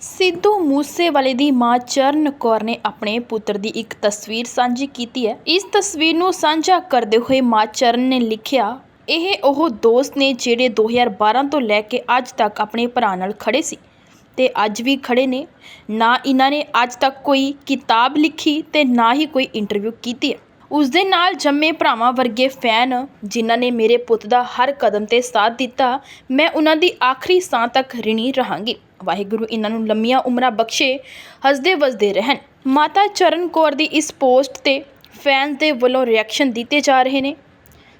ਸਿੱਧੂ ਮੂਸੇਵਾਲੇ ਦੀ ਮਾਂ ਚਰਨ ਕੌਰ ਨੇ ਆਪਣੇ ਪੁੱਤਰ ਦੀ ਇੱਕ ਤਸਵੀਰ ਸਾਂਝੀ ਕੀਤੀ ਹੈ। ਇਸ ਤਸਵੀਰ ਨੂੰ ਸਾਂਝਾ ਕਰਦੇ ਹੋਏ ਮਾਂ ਚਰਨ ਨੇ ਲਿਖਿਆ, ਇਹ ਉਹ ਦੋਸਤ ਨੇ ਜਿਹੜੇ 2012 ਤੋਂ ਲੈ ਕੇ ਅੱਜ ਤੱਕ ਆਪਣੇ ਭਰਾ ਨਾਲ ਖੜੇ ਸੀ ਤੇ ਅੱਜ ਵੀ ਖੜੇ ਨੇ। ਨਾ ਇਹਨਾਂ ਨੇ ਅੱਜ ਤੱਕ ਕੋਈ ਕਿਤਾਬ ਲਿਖੀ ਤੇ ਨਾ ਹੀ ਕੋਈ ਇੰਟਰਵਿਊ ਕੀਤੀ ਹੈ। ਉਸ ਦੇ ਨਾਲ ਜੰਮੇ ਭਰਾਵਾਂ ਵਰਗੇ ਫੈਨ ਜਿਨ੍ਹਾਂ ਨੇ ਮੇਰੇ ਪੁੱਤ ਦਾ ਹਰ ਕਦਮ ਤੇ ਸਾਥ ਦਿੱਤਾ, ਮੈਂ ਉਹਨਾਂ ਦੀ ਆਖਰੀ ਸਾਹ ਤੱਕ ਰਿਣੀ ਰਹਾਂਗੀ। ਵਾਹਿਗੁਰੂ, ਇਹਨਾਂ ਨੂੰ ਲੰਮੀਆਂ ਉਮਰਾਂ ਬਖਸ਼ੇ, ਹੱਸਦੇ ਵਸਦੇ ਰਹਿਣ। ਮਾਤਾ ਚਰਨ ਕੌਰ ਦੀ ਇਸ ਪੋਸਟ ਤੇ ਫੈਨਸ ਦੇ ਵੱਲੋਂ ਰਿਐਕਸ਼ਨ ਦਿੱਤੇ ਜਾ ਰਹੇ ਨੇ।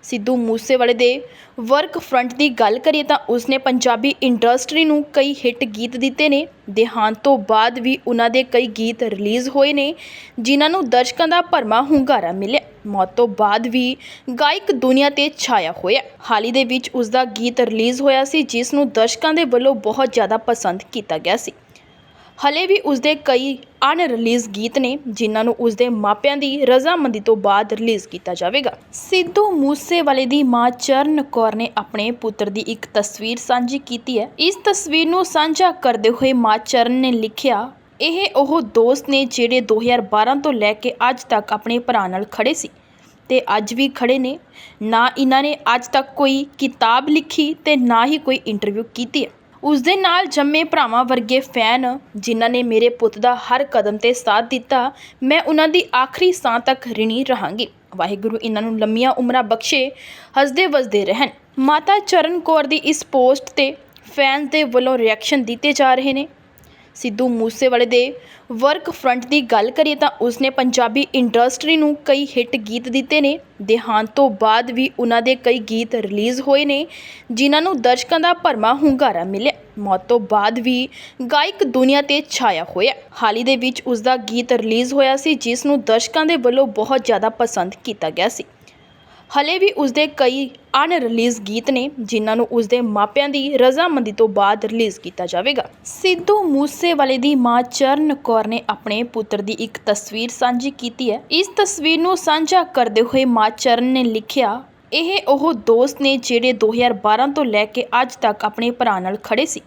ਸਿੱਧੂ ਮੂਸੇਵਾਲੇ ਦੇ ਵਰਕ ਫਰੰਟ ਦੀ ਗੱਲ ਕਰੀਏ ਤਾਂ ਉਸਨੇ ਪੰਜਾਬੀ ਇੰਡਸਟਰੀ ਨੂੰ ਕਈ ਹਿੱਟ ਗੀਤ ਦਿੱਤੇ ਨੇ। ਦੇਹਾਂਤ ਤੋਂ ਬਾਅਦ ਵੀ ਉਹਨਾਂ ਦੇ ਕਈ ਗੀਤ ਰਿਲੀਜ਼ ਹੋਏ ਨੇ, ਜਿਨ੍ਹਾਂ ਨੂੰ ਦਰਸ਼ਕਾਂ ਦਾ ਭਰਮਾ ਹੁੰਗਾਰਾ ਮਿਲਿਆ। ਮੌਤ ਤੋਂ ਬਾਅਦ ਵੀ ਗਾਇਕ ਦੁਨੀਆ ਤੇ ਛਾਇਆ ਹੋਇਆ ਹਾਲ ਹੀ ਦੇ ਵਿੱਚ ਉਸ ਦਾ ਗੀਤ ਰਿਲੀਜ਼ ਹੋਇਆ ਸੀ, ਜਿਸ ਨੂੰ ਦਰਸ਼ਕਾਂ ਦੇ ਵੱਲੋਂ ਬਹੁਤ ਜ਼ਿਆਦਾ ਪਸੰਦ ਕੀਤਾ ਗਿਆ ਸੀ। ਹਲੇ ਵੀ ਉਸਦੇ ਕਈ ਅਨ ਗੀਤ ਨੇ, ਜਿਨ੍ਹਾਂ ਨੂੰ ਉਸਦੇ ਮਾਪਿਆਂ ਦੀ ਰਜ਼ਾਮੰਦੀ ਤੋਂ ਬਾਅਦ ਰਿਲੀਜ਼ ਕੀਤਾ ਜਾਵੇਗਾ। ਸਿੱਧੂ ਮੂਸੇਵਾਲੇ ਦੀ ਮਾਂ ਚਰਨ ਕੌਰ ਨੇ ਆਪਣੇ ਪੁੱਤਰ ਦੀ ਇੱਕ ਤਸਵੀਰ ਸਾਂਝੀ ਕੀਤੀ ਹੈ। ਇਸ ਤਸਵੀਰ ਨੂੰ ਸਾਂਝਾ ਕਰਦੇ ਹੋਏ ਮਾਂ ਚਰਨ ਨੇ ਲਿਖਿਆ ਇਹ ਉਹ ਦੋਸਤ ਨੇ ਜਿਹੜੇ 2012 ਤੋਂ ਲੈ ਕੇ ਅੱਜ ਤੱਕ ਆਪਣੇ ਭਰਾ ਨਾਲ ਖੜ੍ਹੇ ਸੀ ਤੇ ਅੱਜ ਵੀ ਖੜ੍ਹੇ ਨੇ। ਨਾ ਇਹਨਾਂ ਨੇ ਅੱਜ ਤੱਕ ਕੋਈ ਕਿਤਾਬ ਲਿਖੀ ਤੇ ਨਾ ਹੀ ਕੋਈ ਇੰਟਰਵਿਊ ਕੀਤੀ ਹੈ। ਉਸ ਦੇ ਨਾਲ ਜੰਮੇ ਭਰਾਵਾਂ ਵਰਗੇ ਫੈਨ ਜਿਨ੍ਹਾਂ ਨੇ ਮੇਰੇ ਪੁੱਤ ਦਾ ਹਰ ਕਦਮ ਤੇ ਸਾਥ ਦਿੱਤਾ, ਮੈਂ ਉਹਨਾਂ ਦੀ ਆਖਰੀ ਸਾਹ ਤੱਕ ਰਿਣੀ ਰਹਾਂਗੀ। ਵਾਹਿਗੁਰੂ ਇਹਨਾਂ ਨੂੰ ਲੰਮੀਆਂ ਉਮਰਾਂ ਬਖਸ਼ੇ, ਹੱਸਦੇ ਵਸਦੇ ਰਹਿਣ। ਮਾਤਾ ਚਰਨ ਕੌਰ ਦੀ ਇਸ ਪੋਸਟ ਤੇ ਫੈਨਸ ਦੇ ਵੱਲੋਂ ਰਿਐਕਸ਼ਨ ਦਿੱਤੇ ਜਾ ਰਹੇ ਨੇ। ਸਿੱਧੂ ਮੂਸੇਵਾਲੇ ਦੇ ਵਰਕ ਫਰੰਟ ਦੀ ਗੱਲ ਕਰੀਏ ਤਾਂ ਉਸਨੇ ਪੰਜਾਬੀ ਇੰਡਸਟਰੀ ਨੂੰ ਕਈ ਹਿੱਟ ਗੀਤ ਦਿੱਤੇ ਨੇ। ਦੇਹਾਂਤ ਤੋਂ ਬਾਅਦ ਵੀ ਉਹਨਾਂ ਦੇ ਕਈ ਗੀਤ ਰਿਲੀਜ਼ ਹੋਏ ਨੇ, ਜਿਨ੍ਹਾਂ ਨੂੰ ਦਰਸ਼ਕਾਂ ਦਾ ਭਰਮਾ ਹੁੰਗਾਰਾ ਮਿਲਿਆ। ਮੌਤ ਤੋਂ ਬਾਅਦ ਵੀ ਗਾਇਕ ਦੁਨੀਆ ਤੇ ਛਾਇਆ ਹੋਇਆ। ਹਾਲ ਹੀ ਦੇ ਵਿੱਚ ਉਸ ਦਾ ਗੀਤ ਰਿਲੀਜ਼ ਹੋਇਆ ਸੀ, ਜਿਸ ਨੂੰ ਦਰਸ਼ਕਾਂ ਦੇ ਵੱਲੋਂ ਬਹੁਤ ਜ਼ਿਆਦਾ ਪਸੰਦ ਕੀਤਾ ਗਿਆ ਸੀ। ਹਾਲੇ ਵੀ ਉਸਦੇ ਕਈ ਅਨਰਿਲੀਜ਼ ਗੀਤ ਨੇ, ਜਿਨ੍ਹਾਂ ਨੂੰ ਉਸਦੇ ਮਾਪਿਆਂ ਦੀ ਰਜ਼ਾਮੰਦੀ ਤੋਂ ਬਾਅਦ ਰਿਲੀਜ਼ ਕੀਤਾ ਜਾਵੇਗਾ। ਸਿੱਧੂ ਮੂਸੇਵਾਲੇ ਦੀ ਮਾਂ ਚਰਨ ਕੌਰ ਨੇ ਆਪਣੇ ਪੁੱਤਰ ਦੀ ਇੱਕ ਤਸਵੀਰ ਸਾਂਝੀ ਕੀਤੀ ਹੈ। ਇਸ ਤਸਵੀਰ ਨੂੰ ਸਾਂਝਾ ਕਰਦੇ ਹੋਏ ਮਾਂ ਚਰਨ ਨੇ ਲਿਖਿਆ, ਇਹ ਉਹ ਦੋਸਤ ਨੇ ਜਿਹੜੇ 2012 ਤੋਂ ਲੈ ਕੇ ਅੱਜ ਤੱਕ ਆਪਣੇ ਭਰਾ ਨਾਲ ਖੜੇ ਸੀ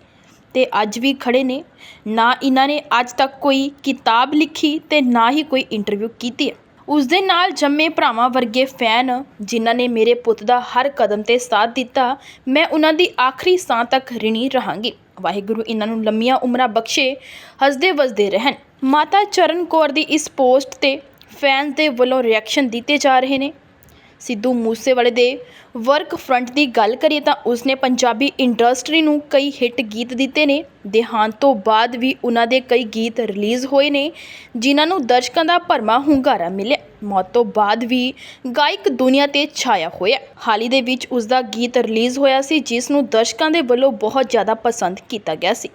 ਤੇ ਅੱਜ ਵੀ ਖੜੇ ਨੇ। ਨਾ ਇਹਨਾਂ ਨੇ ਅੱਜ ਤੱਕ ਕੋਈ ਕਿਤਾਬ ਲਿਖੀ ਤੇ ਨਾ ਹੀ ਕੋਈ ਇੰਟਰਵਿਊ ਕੀਤੀ ਹੈ। ਉਸ ਦੇ ਨਾਲ ਜੰਮੇ ਭਰਾਵਾਂ ਵਰਗੇ ਫੈਨ ਜਿਨ੍ਹਾਂ ਨੇ ਮੇਰੇ ਪੁੱਤ ਦਾ ਹਰ ਕਦਮ ਤੇ ਸਾਥ ਦਿੱਤਾ, ਮੈਂ ਉਹਨਾਂ ਦੀ ਆਖਰੀ ਸਾਹ ਤੱਕ ਰਿਣੀ ਰਹਾਂਗੀ। ਵਾਹਿਗੁਰੂ ਇਹਨਾਂ ਨੂੰ ਲੰਮੀਆਂ ਉਮਰਾਂ ਬਖਸ਼ੇ, ਹੱਸਦੇ ਵਸਦੇ ਰਹਿਣ। ਮਾਤਾ ਚਰਨ ਕੌਰ ਦੀ ਇਸ ਪੋਸਟ ਤੇ ਫੈਨਸ ਦੇ ਵੱਲੋਂ ਰਿਐਕਸ਼ਨ ਦਿੱਤੇ ਜਾ ਰਹੇ ਨੇ। ਸਿੱਧੂ ਮੂਸੇਵਾਲੇ ਦੇ ਵਰਕ ਫਰੰਟ ਦੀ ਗੱਲ ਕਰੀਏ ਤਾਂ ਉਸਨੇ ਪੰਜਾਬੀ ਇੰਡਸਟਰੀ ਨੂੰ ਕਈ ਹਿੱਟ ਗੀਤ ਦਿੱਤੇ ਨੇ। ਦੇਹਾਂਤ ਤੋਂ ਬਾਅਦ ਵੀ ਉਹਨਾਂ ਦੇ ਕਈ ਗੀਤ ਰਿਲੀਜ਼ ਹੋਏ ਨੇ, ਜਿਨ੍ਹਾਂ ਨੂੰ ਦਰਸ਼ਕਾਂ ਦਾ ਭਰਮਾ ਹੁੰਗਾਰਾ ਮਿਲਿਆ। ਮੌਤ ਤੋਂ ਬਾਅਦ ਵੀ ਗਾਇਕ ਦੁਨੀਆ ਤੇ ਛਾਇਆ ਹੋਇਆ। ਹਾਲ ਹੀ ਦੇ ਵਿੱਚ ਉਸ ਦਾ ਗੀਤ ਰਿਲੀਜ਼ ਹੋਇਆ ਸੀ, ਜਿਸ ਨੂੰ ਦਰਸ਼ਕਾਂ ਦੇ ਵੱਲੋਂ ਬਹੁਤ ਜ਼ਿਆਦਾ ਪਸੰਦ ਕੀਤਾ ਗਿਆ ਸੀ।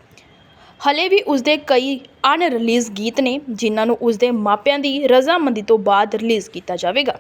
ਹਲੇ ਵੀ ਉਸਦੇ ਕਈ ਅਨਰਿਲੀਜ਼ ਗੀਤ ਨੇ, ਜਿਨ੍ਹਾਂ ਨੂੰ ਉਸਦੇ ਮਾਪਿਆਂ ਦੀ ਰਜ਼ਾਮੰਦੀ ਤੋਂ ਬਾਅਦ ਰਿਲੀਜ਼ ਕੀਤਾ ਜਾਵੇਗਾ।